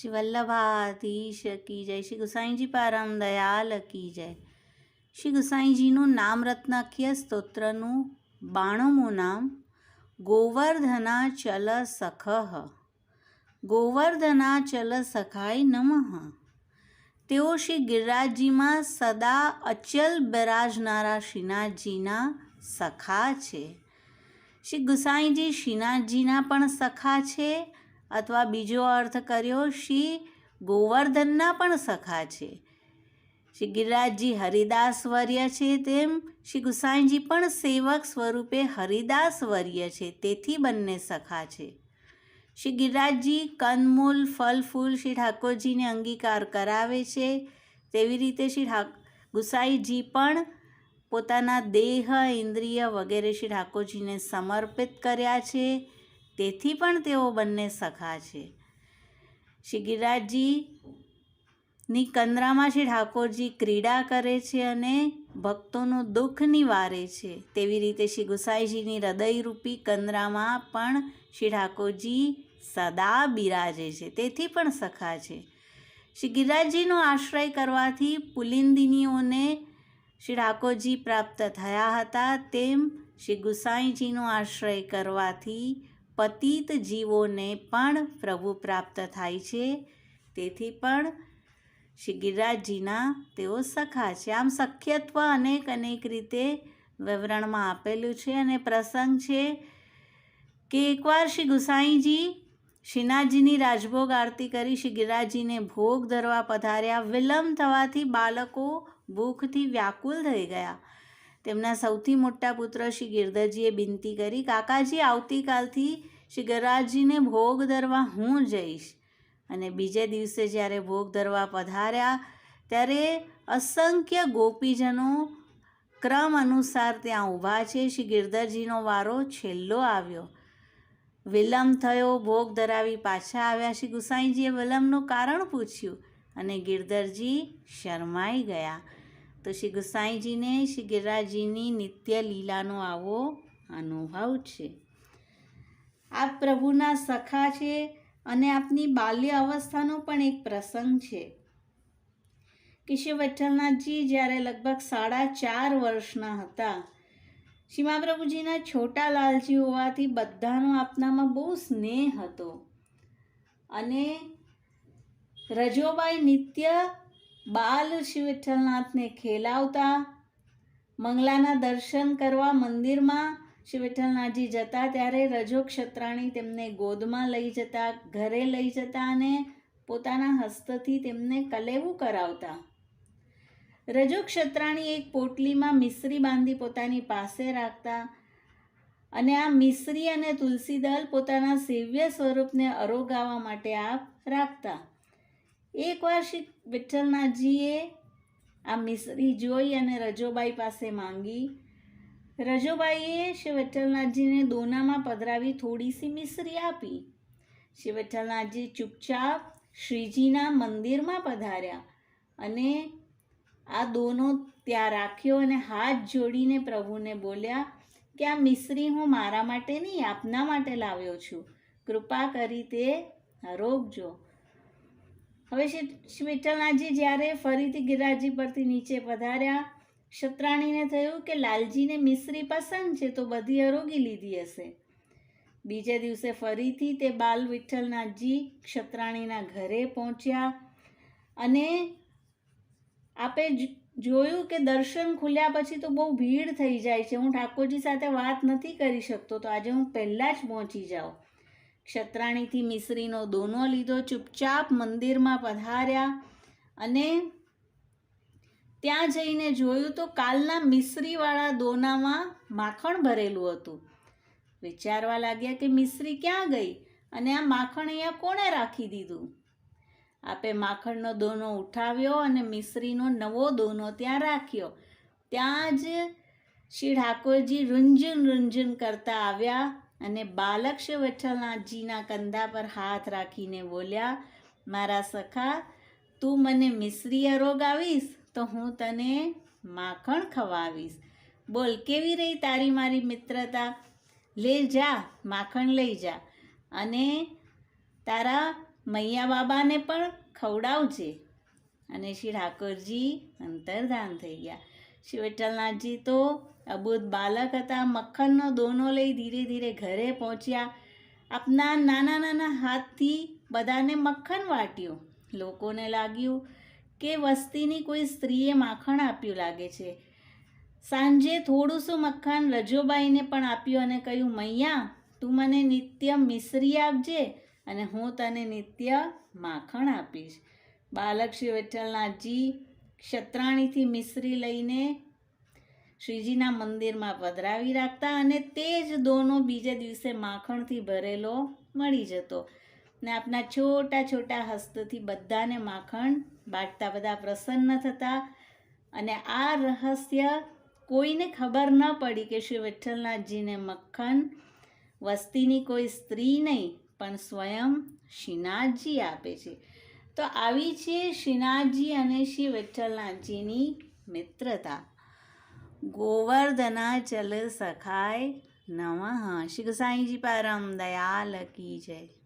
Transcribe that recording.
શ્રી વલ્લભાધીશ કી જય. શ્રી ગુસાઈજી પારમ દયાલ કી જય. શ્રી ગુસાઈજીનું નામ રત્નાખ્ય સ્તોત્રનું બાણુમું નામ ગોવર્ધના ચલ સખઃ. ગોવર્ધના ચલ સખાય નમઃ. તેઓ શ્રી ગિરિરાજજીમાં સદા અચલ બિરાજનારા શ્રીનાથજીના સખા છે. શ્રી ગુસાઈજી શ્રીનાથજીના પણ સખા છે. અથવા બીજો અર્થ કર્યો, શ્રી ગોવર્ધનના પણ સખા છે. શ્રી ગિરિરાજજી હરિદાસ વર્ય છે તેમ શ્રી ગુસાઈજી પણ સેવક સ્વરૂપે હરિદાસ વર્ય છે, તેથી બંને સખા છે. શ્રી ગિરિરાજજી કંદમૂલ ફલ ફૂલ શ્રી ઠાકોરજીને અંગીકાર કરાવે છે. તેવી રીતે શ્રી ઠાક ગુસાઈજી પણ પોતાના દેહ, ઇન્દ્રિય વગેરે શ્રી ઠાકોરજીને સમર્પિત કર્યા છે. તેથી પણ તેઓ બંને સખા છે. શ્રી ગિરિરાજજીની કંદરામાં શ્રી ઠાકોરજી ક્રીડા કરે છે અને ભક્તોનું દુઃખ નિવારે છે. તેવી રીતે શ્રી ગુસાઈજીની હૃદયરૂપી કંદરામાં પણ શ્રી ઠાકોરજી સદા બિરાજે છે. તેથી પણ સખા છે. શ્રી ગિરિરાજજીનો આશ્રય કરવાથી પુલિંદિનીઓને શ્રી ઠાકોરજી પ્રાપ્ત થયા હતા. તેમ શ્રી ગુસાઈજીનો આશ્રય કરવાથી પતિત જીવોને પણ પ્રભુ પ્રાપ્ત થાય છે. તેથી પણ શ્રી ગિરિરાજજીના તેઓ સખા છે. આમ સખ્યત્વ અનેક અનેક રીતે વિવરણમાં આપેલું છે અને પ્રસંગ છે કે એકવાર શ્રી ગુસાઈજી શ્રીનાથજીની રાજભોગ આરતી કરી શ્રી ગિરિરાજજીને ભોગ ધરવા પધાર્યા. વિલંબ થવાથી બાળકો ભૂખથી વ્યાકુલ થઈ ગયા. તેમના સૌથી મોટા પુત્ર શ્રી ગિરધરજીએ વિનંતી કરી, કાકાજી, આવતીકાલથી શ્રી ગરરાજજીને ભોગ ધરવા હું જઈશ. અને બીજે દિવસે જ્યારે ભોગ ધરવા પધાર્યા, ત્યારે અસંખ્ય ગોપીજનો ક્રમ અનુસાર ત્યાં ઊભા છે. શ્રી ગિરધરજીનો વારો છેલ્લો આવ્યો. વિલંબ થયો. ભોગ ધરાવી પાછા આવ્યા. શ્રી ગુસાઈજીએ વિલંબનું કારણ પૂછ્યું અને ગિરધરજી શરમાઈ ગયા. તો શ્રી ગોસાઈજીને શ્રી ગિરરાજીની નિત્ય લીલાનો આવો અનુભવ છે. આ પ્રભુના સખા છે અને આપની બાલ્ય અવસ્થાનો પણ એક પ્રસંગ છે. કે શ્રી જ્યારે લગભગ સાડા ચાર વર્ષના હતા, શ્રી પ્રભુજીના છોટા લાલજી હોવાથી બધાનો આપનામાં બહુ સ્નેહ હતો. અને રજોબાઈ નિત્ય બાલ શ્રી વિઠ્ઠલનાથને ખેલાવતા, મંગલાના દર્શન કરવા મંદિરમાં શ્રી વિઠ્ઠલનાથજી જતા, ત્યારે રજો ક્ષત્રાણી તેમને ગોદમાં લઈ જતા, ઘરે લઈ જતા અને પોતાના હસ્તથી તેમને કલેવું કરાવતા. રજો ક્ષત્રાણી એક પોટલીમાં મિશ્રી બાંધી પોતાની પાસે રાખતા અને આ મિશ્રી અને તુલસીદલ પોતાના સેવ્ય સ્વરૂપને અરોગાવા માટે આપ રાખતા. એકવાર શ્રી વિઠ્ઠલનાથજીએ આ મિસરી જોઈ અને રજોબાઈ પાસે માંગી. રજોબાઈએ શ્રી વિઠ્ઠલનાથજીને દોનામાં પધરાવી થોડી સી મિશ્રી આપી. શ્રી વિઠ્ઠલનાથજી ચૂપચાપ શ્રીજીના મંદિરમાં પધાર્યા અને આ દોનો ત્યાં રાખ્યો અને હાથ જોડીને પ્રભુને બોલ્યા કે આ મિશ્રી હું મારા માટે નહીં, આપના માટે લાવ્યો છું. કૃપા કરી તે રોકજો. હવે શ્રી વિઠ્ઠલનાથજી જ્યારે ફરીથી ગિરરાજી પરથી નીચે પધાર્યા, ક્ષત્રાણીને થયું કે લાલજીને મિશ્રી પસંદ છે તો બધી અરોગી લીધી હશે. બીજે દિવસે ફરીથી તે બાલ વિઠ્ઠલનાથજી ક્ષત્રાણીના ઘરે પહોંચ્યા અને આપે જોયું કે દર્શન ખુલ્યા પછી તો બહુ ભીડ થઈ જાય છે. હું ઠાકોરજી સાથે વાત નથી કરી શકતો, તો આજે હું પહેલાં જ પહોંચી જાઉં. ક્ષત્રાણીથી મિશ્રીનો દોનો લીધો, ચૂપચાપ મંદિરમાં પધાર્યા અને ત્યાં જઈને જોયું તો કાલના મિશ્રીવાળા દોનામાં માખણ ભરેલું હતું. વિચારવા લાગ્યા કે મિશ્રી ક્યાં ગઈ અને આ માખણ અહીંયા કોણે રાખી દીધું? આપે માખણનો દોનો ઉઠાવ્યો અને મિશ્રીનો નવો દોનો ત્યાં રાખ્યો. ત્યાં જ શ્રી ઠાકોરજી રૂંઝન રૂંઝન કરતા આવ્યા અને બાલક શ્રી વિઠ્ઠલનાથજીના કંધા પર હાથ રાખીને બોલ્યા, મારા સખા, તું મને મિશ્રીય રોગ આવીશ તો હું તને માખણ ખવાવીશ. બોલ, કેવી રહી તારી મારી મિત્રતા? લે જા, માખણ લઈ જા અને તારા મૈયા બાબાને પણ ખવડાવજે. અને શ્રી ઠાકોરજી અંતર્ધાન થઈ ગયા. શ્રી વિઠ્ઠલનાથજી તો અબુધ બાલક હતા, મક્ખનનો દોનો લઈ ધીરે ધીરે ઘરે પહોંચ્યા. આપના નાના નાના હાથથી બધાને મક્ખન વાટ્યું. લોકોને લાગ્યું કે વસ્તીની કોઈ સ્ત્રીએ માખણ આપ્યું લાગે છે. સાંજે થોડું શું મક્ખન રજોબાઈને પણ આપ્યું અને કહ્યું, મૈયા, તું મને નિત્ય મિશ્રી આપજે અને હું તને નિત્ય માખણ આપીશ. બાલક શ્રી વિઠ્ઠલનાથજી ક્ષત્રાણીથી મિશ્રી લઈને શ્રીજીના મંદિરમાં પધરાવી રાખતા અને તે જ દોનો બીજે દિવસે માખણથી ભરેલો મળી જતો ને આપના છોટા છોટા હસ્તથી બધાને માખણ બાટતા, બધા પ્રસન્ન થતા અને આ રહસ્ય કોઈને ખબર ન પડી કે શ્રી વિઠ્ઠલનાથજીને મક્ખન વસ્તીની કોઈ સ્ત્રી નહીં, પણ સ્વયં શ્રીનાથજી આપે છે. તો આવી છે શ્રીનાથજી અને શ્રી વિઠ્ઠલનાથજીની મિત્રતા. ગોવર્ધનાચલ સખાય નમઃ. શ્રી સાંઈજી પરમ દયાલ કી જય.